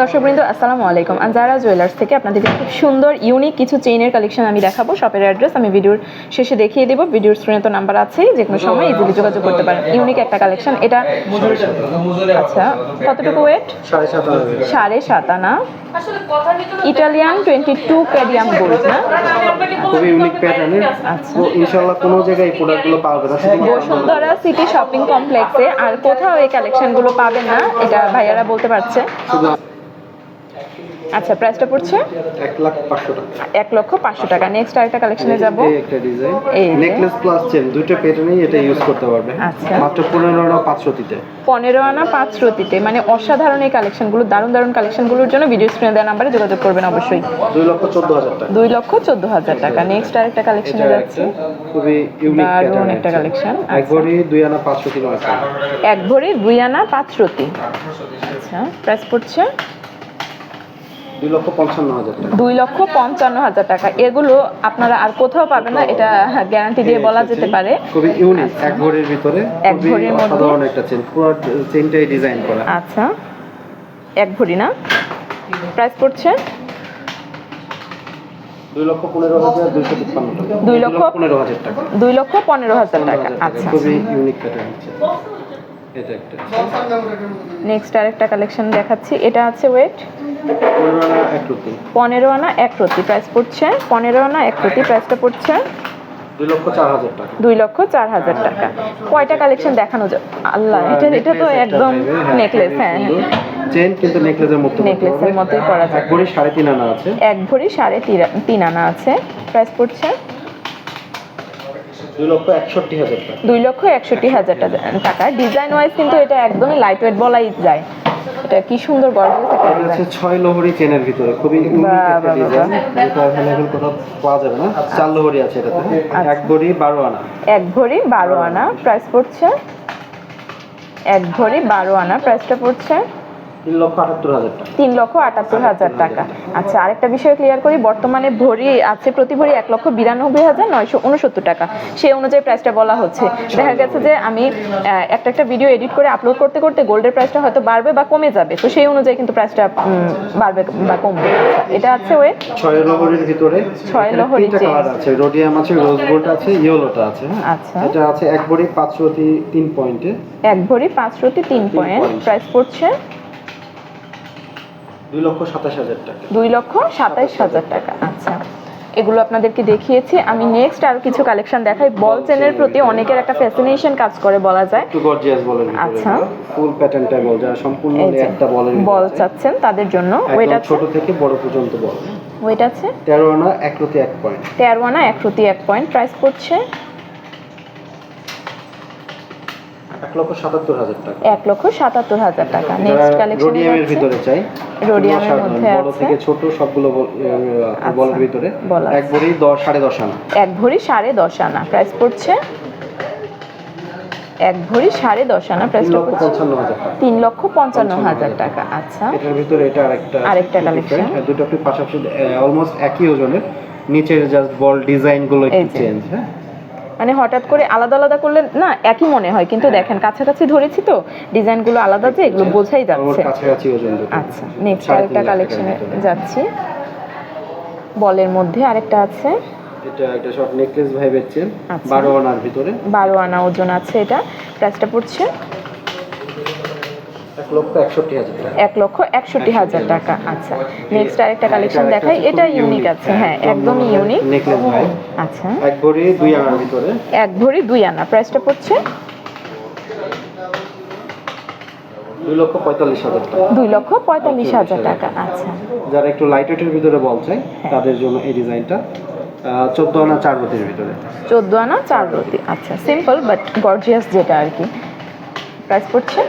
দর্শকবৃন্দ আসসালামু আলাইকুম। আনজারা জুয়েলার্স থেকে আপনাদেরকে খুব সুন্দর ইউনিক কিছু চেইনের কালেকশন আমি দেখাবো। শপের অ্যাড্রেস আমি ভিডিওর শেষে দেখিয়ে দেবো। ভিডিওর স্ক্রিনে তো নাম্বার আছেই যে কোনো সময় ইজিলি যোগাযোগ করতে পারেন। ইউনিক একটা কালেকশন এটা আচ্ছা কতটুকু ওয়েট সাড়ে সাত আনা। Italian twenty two cadmium gold না? খুবই ইউনিক প্যাটার্নের আচ্ছা। তো ইনশাল্লাহ কোনো জায়গায় এই প্রোডাক্টগুলো যাবে না বসুন্ধরা সিটি শপিং কমপ্লেক্সে আর কোথাও এই কালেকশনগুলো পাবেন না এটা ভাইয়ারা বলতে পারছে। শুধু আচ্ছা প্রাইসটা পড়ছে? এক লাখ পাঁচশো টাকা। এক লক্ষ পাঁচশো টাকা। নেক্সট আরেকটা কালেকশনে যাব এই একটা ডিজাইন এই নেকলেস প্লাস চেন দুটো প্যাটার্নেই এটা ইউজ করতে পারবে। আচ্ছা। মাত্র পনেরো আনা পাঁচশোটিতে। পনেরো আনা পাঁচ রতিতে মানে অসাধারণ এই কালেকশনগুলো দারুণ দারুণ কালেকশনগুলোর জন্য ভিডিও স্ক্রিনে দেওয়া নাম্বারে যোগাযোগ করবেন অবশ্যই। দুই লক্ষ চোদ্দ হাজার টাকা। দুই লক্ষ চোদ্দ হাজার টাকা। নেক্সট আরেকটা কালেকশনে যাচ্ছে। খুবই ইউনিক দারুণ একটা এক আচ্ছা। ভরি দুই আনা পাঁচশোটি নয় টাকা এক ভরি দুই আনা পাঁচ রতি আচ্ছা প্রাইস পড়ছে? দুই লক্ষ পঞ্চান্ন হাজার টাকা। দুই লক্ষ পঞ্চান্ন হাজার টাকা। এগুলো আপনারা আর কোথাও পাবেন না এটা গ্যারান্টি দিয়ে বলা যেতে পারে। খুবই ইউনিক এক ভরির ভিতরে এক ভরির মধ্যে? একটা চেন পুরো চেনটাই ডিজাইন করা। আচ্ছা এক ভরি না? প্রাইস পড়ছে? দুই লক্ষ পনেরো হাজার দুইশো তিপ্পান্ন টাকা। দুই লক্ষ- পনেরো হাজার টাকা। দুই লক্ষ পনেরো হাজার টাকা। পনেরো হাজার টাকা। আচ্ছা। খুবই ইউনিক প্যাটার্ন হচ্ছে এটা একটা। নেক্সট আরেকটা কালেকশন দেখাচ্ছি। এটা আছে ওয়েট পনেরো আনা এক প্রতি প্রাইস পড়ছে। পনেরো আনা এক প্রতি প্রাইসটা পড়ছে দুই লক্ষ চার হাজার টাকা। কয়টা কালেকশন দেখানো যায়? আল্লাহ এটা এটা তো একদম নেকলেস হ্যাঁ চেন কিন্তু নেকলেসের মতো নেকলেসের মতোই করা এক যায় ভরি সাড়ে তিন আনা আছে। এক ভরি সাড়ে তিন আনা আছে। প্রাইস পড়ছে? দুই লক্ষ একষট্টি হাজার টাকা। ডিজাইন ওয়াইজ কিন্তু এটা একদমই লাইট ওয়েট বলাই যায়। এটা কি সুন্দর গর্জিয়াস একটা এটা হচ্ছে ছয় লোহরি চেনের ভিতরে খুবই ইউনিক একটা ডিজাইন যেটা অ্যাভেলেবল কোথাও পাওয়া যাবে না। চার লোহরি আছে এটাতে। এক ভরি বারো আনা। এক ভরি বারো আনা প্রাইস পড়ছে? এক ভরি বারো আনা প্রাইসটা পড়ছে? তিন লক্ষ আটাত্তর হাজার টাকা। তিন লক্ষ আটাত্তর হাজার টাকা। আচ্ছা আরেকটা বিষয় ক্লিয়ার করি বর্তমানে ভরি আছে প্রতি ভরি এক লক্ষ বিরানব্বই হাজার নয়শো উনসত্তর টাকা। সেই অনুযায়ী প্রাইসটা বলা হচ্ছে। দেখা গেছে যে আমি একটা একটা ভিডিও এডিট করে আপলোড করতে করতে গোল্ডের প্রাইসটা হয়তো বাড়বে বা কমে যাবে। তো সেই অনুযায়ী কিন্তু প্রাইসটা বাড়বে বা কমবে। এটা আছে ওয়ে ছয় লোহরির ভিতরে ছয় লোহরি। কালার আছে রোডিয়াম আছে রোজ গোল্ড আছে ইয়েলোটা আছে হ্যাঁ? আচ্ছা। এটা আছে এক ভরি পাঁচশো তিন পয়েন্টে এক ভরি পাঁচ রতি তিন পয়েন্ট প্রাইস পড়ছে দুই লক্ষ সাতাশ হাজার টাকা। দুই লক্ষ সাতাইশ হাজার টাকা আচ্ছা। এগুলো আপনাদেরকে দেখিয়েছি। আমি নেক্সট আর কিছু কালেকশন দেখাই। বল চেনের প্রতি অনেকের একটা ফ্যাসিনেশন কাজ করে বলা যায়। একটু গর্জিয়াস বলের আচ্ছা। ফুল প্যাটার্নটা বল যারা সম্পূর্ণ একটা বলের বল চাচ্ছেন তাদের জন্য আছে? ছোট থেকে বড় পর্যন্ত বল ওয়েট আছে? তেরো আনা এক রতি এক পয়েন্ট তেরো আনা এক প্রতি এক পয়েন্ট প্রাইস পড়ছে এক লক্ষ সাতাত্তর হাজার টাকা। এক লক্ষ সাতাত্তর হাজার টাকা। নেক্সট কালেকশন রোডিয়ামের ভিতরে চাই রোডিয়ামের মধ্যে বড় থেকে ছোট সবগুলো বলের ভিতরে। এক ভরি সাড়ে দশ আনা। এক ভরি সাড়ে দশ আনা। প্রাইস পড়ছে? এক ভরি সাড়ে দশ আনা। তিন লক্ষ পঞ্চান্ন হাজার টাকা। তিন লক্ষ পঞ্চান্ন হাজার টাকা। আচ্ছা। এটার ভিতরে এটা আরেকটা আরেকটা হ্যাঁ, দুটো পাশাপাশি অলমোস্ট একই ওজনের। নিচের জাস্ট বল ডিজাইনগুলো একটু চেঞ্জ হ্যাঁ। মানে হঠাৎ করে আলাদা আলাদা করলে না একই মনে হয়। কিন্তু দেখেন কাছাকাছি ধরেছি তো ডিজাইনগুলো আলাদা যে এগুলো বোঝাই যাচ্ছে। আচ্ছা নেক্সট আরেকটা কালেকশনে যাচ্ছি। বলের মধ্যে আরেকটা আছে। এটা একটা শর্ট নেকলেস ভাইবের চেন আচ্ছা। বারো আনার ভিতরে। বারো আনা ওজন আছে এটা প্রাইসটা পড়ছে। এক লক্ষ একষট্টি হাজার টাকা। আচ্ছা। নেক্সট আরেকটা হ্যাঁ, কালেকশন এটা দেখাই এটা ইউনিক আছে হ্যাঁ একদমই ইউনিক আচ্ছা। এক ভরি দুই আনার ভিতরে। এক ভরি দুই আনা প্রাইসটা পড়ছে? দুই লক্ষ পঁয়তাল্লিশ হাজার টাকা। দুই লক্ষ পঁয়তাল্লিশ হাজার টাকা আচ্ছা। যারা একটু লাইট ওয়েটের ভিতরে বল চাই তাদের জন্য এই ডিজাইনটা চোদ্দ আনা চার বতির ভিতরে। চোদ্দ আনা চার রতি আচ্ছা। সিম্পল বাট গর্জিয়াস যেটা আর কি। প্রাইস পড়ছে?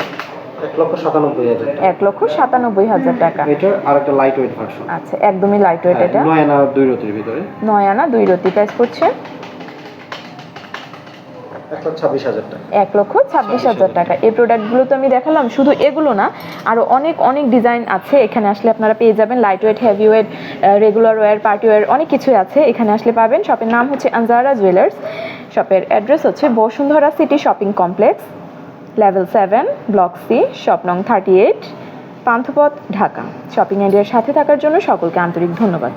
এক লক্ষ সাতানব্বই হাজার টাকা। এক লক্ষ সাতানব্বই হাজার টাকা। এটার আর একটা লাইট ওয়েট ভার্সন আচ্ছা একদমই লাইট ওয়েট এটা। নয় আনা দুই রতির ভিতরে। নয় আনা দুই রতি প্রাইস পড়ছে এক লক্ষ ছাব্বিশ হাজার টাকা। এক লক্ষ ছাব্বিশ হাজার টাকা। এই প্রোডাক্টগুলো তো আমি দেখালাম। শুধু এগুলো না আরও অনেক অনেক ডিজাইন আছে। এখানে আসলে আপনারা পেয়ে যাবেন light weight heavy weight regular wear party wear অনেক কিছুই আছে। এখানে আসলে পাবেন। শপের নাম হচ্ছে আনজারা জুয়েলার্স শপের অ্যাড্রেস হচ্ছে Bashundhara city shopping complex level seven block C shop নং thirty eight Panthapath Dhaka shopping আইডিয়ার সাথে থাকার জন্য সকলকে আন্তরিক ধন্যবাদ।